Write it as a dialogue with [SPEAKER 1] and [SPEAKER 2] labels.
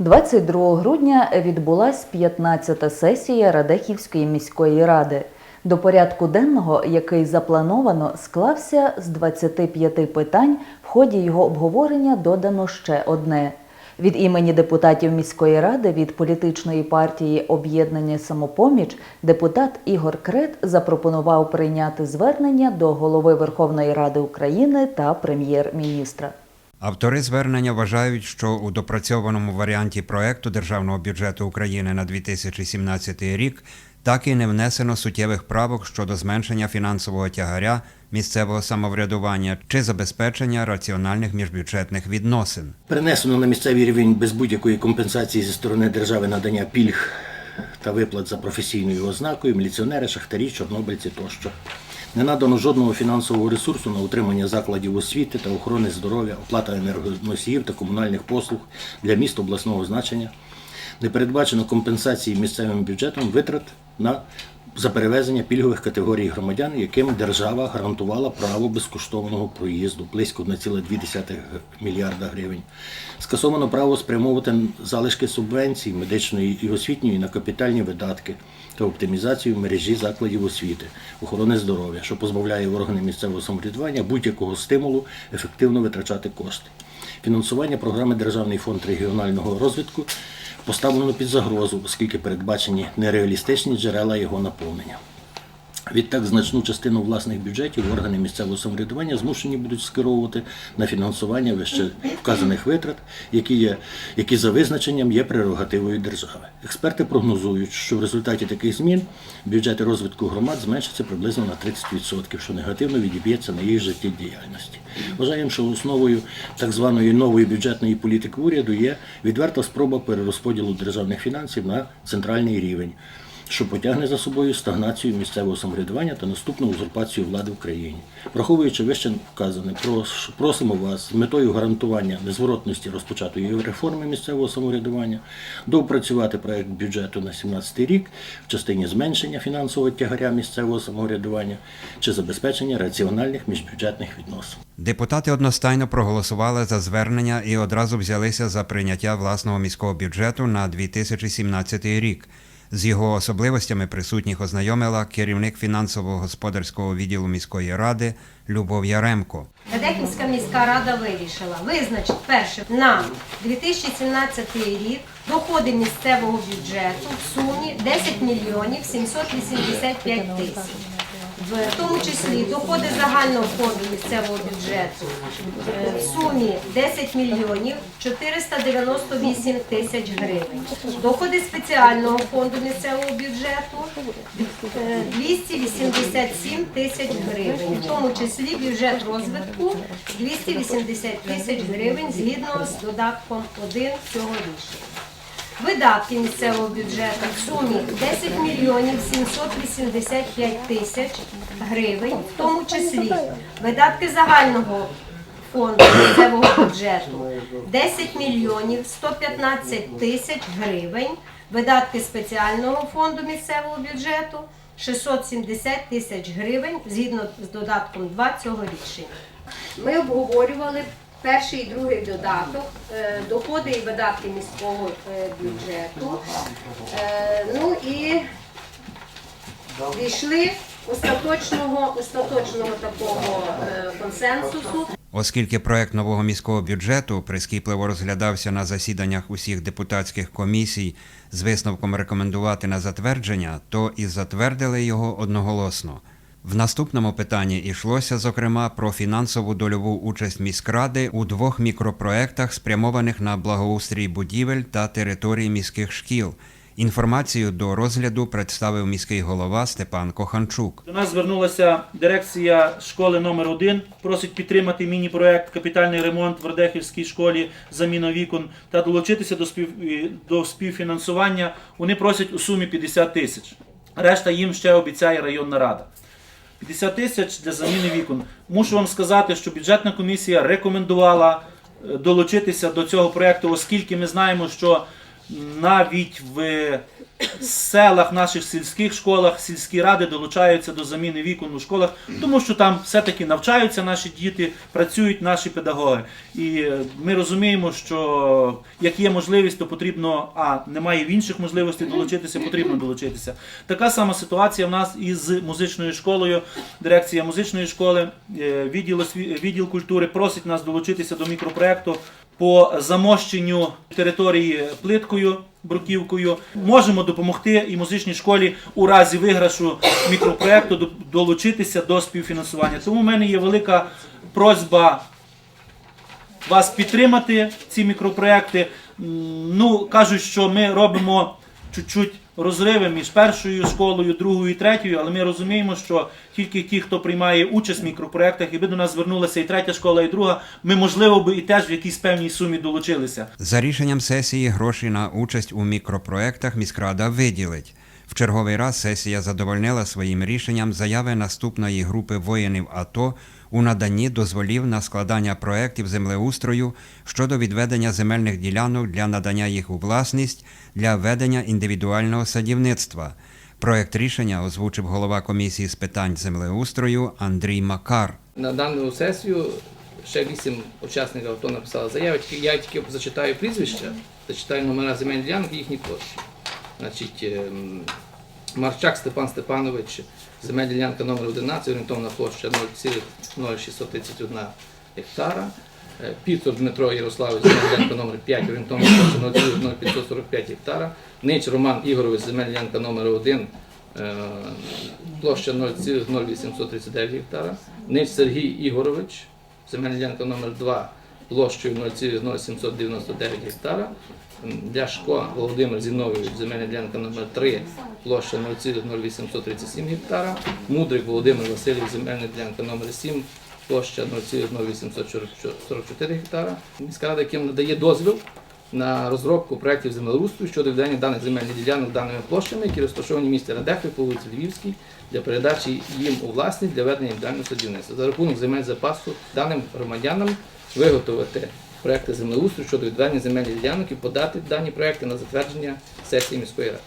[SPEAKER 1] 22 грудня відбулась 15-та сесія Радехівської міської ради. До порядку денного, який заплановано, склався з 25 питань. В ході його обговорення додано ще одне. Від імені депутатів міської ради від політичної партії Об'єднання Самопоміч депутат Ігор Крет запропонував прийняти звернення до голови Верховної Ради України та прем'єр-міністра.
[SPEAKER 2] Автори звернення вважають, що у допрацьованому варіанті проекту Державного бюджету України на 2017 рік так і не внесено суттєвих правок щодо зменшення фінансового тягаря місцевого самоврядування чи забезпечення раціональних міжбюджетних відносин.
[SPEAKER 3] Перенесено на місцевий рівень без будь-якої компенсації зі сторони держави надання пільг та виплат за професійною ознакою, міліціонери, шахтарі, чорнобильці тощо. Не надано жодного фінансового ресурсу на утримання закладів освіти та охорони здоров'я, оплата енергоносіїв та комунальних послуг для міст обласного значення. Не передбачено компенсації місцевим бюджетом витрат на за перевезення пільгових категорій громадян, яким держава гарантувала право безкоштовного проїзду близько 1,2 мільярда гривень. Скасовано право спрямовувати залишки субвенцій медичної і освітньої на капітальні видатки та оптимізацію мережі закладів освіти, охорони здоров'я, що позбавляє органи місцевого самоврядування будь-якого стимулу ефективно витрачати кошти. Фінансування програми Державний фонд регіонального розвитку поставлено під загрозу, оскільки передбачені нереалістичні джерела його наповнення. Відтак, значну частину власних бюджетів органи місцевого самоврядування змушені будуть скеровувати на фінансування вище вказаних витрат, які, є, які за визначенням є прерогативою держави. Експерти прогнозують, що в результаті таких змін бюджети розвитку громад зменшаться приблизно на 30%, що негативно відіб'ється на їх життєдіяльності. Вважаємо, що основою так званої нової бюджетної політики уряду є відверта спроба перерозподілу державних фінансів на центральний рівень що потягне за собою стагнацію місцевого самоврядування та наступну узурпацію влади в країні. Враховуючи вище вказане, прос- просимо вас з метою гарантування незворотності розпочатої реформи місцевого самоврядування доопрацювати проект бюджету на 2017 рік в частині зменшення фінансового тягаря місцевого самоврядування чи забезпечення раціональних міжбюджетних відносин.
[SPEAKER 2] Депутати одностайно проголосували за звернення і одразу взялися за прийняття власного міського бюджету на 2017 рік. З його особливостями присутніх ознайомила керівник фінансово-господарського відділу міської ради Любов Яремко.
[SPEAKER 4] Радехівська міська рада вирішила визначити перше на 2017 рік доходи місцевого бюджету в сумі 10 мільйонів 785 тисяч. В тому числі доходи загального фонду місцевого бюджету е, в сумі 10 мільйонів 498 тисяч гривень. Доходи спеціального фонду місцевого бюджету е, 287 тисяч гривень, в тому числі бюджет розвитку 280 тисяч гривень згідно з додатком 1 цього рішення. Видатки місцевого бюджету в сумі 10 мільйонів 785 тисяч гривень, в тому числі видатки загального фонду місцевого бюджету 10 мільйонів 115 тисяч гривень, видатки спеціального фонду місцевого бюджету 670 тисяч гривень згідно з додатком 2 цього рішення.
[SPEAKER 5] Ми обговорювали перший і другий додаток, е, доходи і видатки міського е, бюджету. Е, Ну і дійшли остаточного, остаточного такого консенсусу.
[SPEAKER 2] Оскільки проект нового міського бюджету прискіпливо розглядався на засіданнях усіх депутатських комісій з висновком рекомендувати на затвердження, то і затвердили його одноголосно. В наступному питанні йшлося, зокрема, про фінансову дольову участь міськради у двох мікропроектах, спрямованих на благоустрій будівель та території міських шкіл. Інформацію до розгляду представив міський голова Степан Коханчук.
[SPEAKER 6] До нас звернулася дирекція школи номер 1 просить підтримати міні-проект капітальний ремонт в Радехівській школі заміна вікон та долучитися до спів до співфінансування. Вони просять у сумі 50 тисяч. Решта їм ще обіцяє районна рада. 50 тисяч для заміни вікон. Мушу вам сказати, що бюджетна комісія рекомендувала е, долучитися до цього проекту, оскільки ми знаємо, що навіть в селах, наших сільських школах, сільські ради долучаються до заміни вікон у школах, тому що там все-таки навчаються наші діти, працюють наші педагоги. І е, ми розуміємо, що як є можливість, то потрібно, а немає інших можливостей долучитися, потрібно долучитися. Така сама ситуація в нас із музичною школою. Дирекція музичної школи, е, відділ, відділ культури просить нас долучитися до мікропроекту по замощенню території плиткою, бруківкою. Можемо допомогти і музичній школі у разі виграшу мікропроекту долучитися до співфінансування. Тому в мене є велика просьба вас підтримати ці мікропроекти. Ну, кажуть, що ми робимо чуть-чуть розриви між першою школою, другою і третьою, але ми розуміємо, що тільки ті, хто приймає участь в мікропроектах, якби до нас звернулася і третя школа, і друга, ми, можливо, би і теж в якійсь певній сумі долучилися.
[SPEAKER 2] За рішенням сесії гроші на участь у мікропроектах міськрада виділить. В черговий раз сесія задовольнила своїм рішенням заяви наступної групи воїнів АТО у наданні дозволів на складання проєктів землеустрою щодо відведення земельних ділянок для надання їх у власність для ведення індивідуального садівництва. Проект рішення озвучив голова комісії з питань землеустрою Андрій Макар.
[SPEAKER 7] На дану сесію ще вісім учасників АТО написали заяви. Я тільки зачитаю прізвища, зачитаю номера земельних ділянок і їхні площі. Значить, ем, Марчак Степан Степанович, земельна ділянка номер 11, орієнтовна площа 0,0631 гектара. Е, Піцур Дмитро Ярославович, земельна ділянка номер 5, орієнтовна площа 0,0545 гектара. Нич Роман Ігорович, земельна ділянка номер 1, е, площа 0,0839 гектара. Нич Сергій Ігорович, земельна ділянка номер 2, площею 0,0799 гектара. Ляшко Володимир Зіновійович, земельна ділянка номер 3, площа 0,0837 гектара. Мудрик Володимир Васильович, земельна ділянка номер 7, площа 0,0844 гектара. Міська рада, яким надає дозвіл на розробку проєктів землеустрою щодо віддання даних земельних ділянок даними площами, які розташовані в місті Радехи по вулиці Львівській, для передачі їм у власність для ведення індивідуального садівництва. За рахунок земель запасу даним громадянам виготовити проекти землеустрою щодо відведення земельних ділянок і подати дані проекти на затвердження сесії міської ради.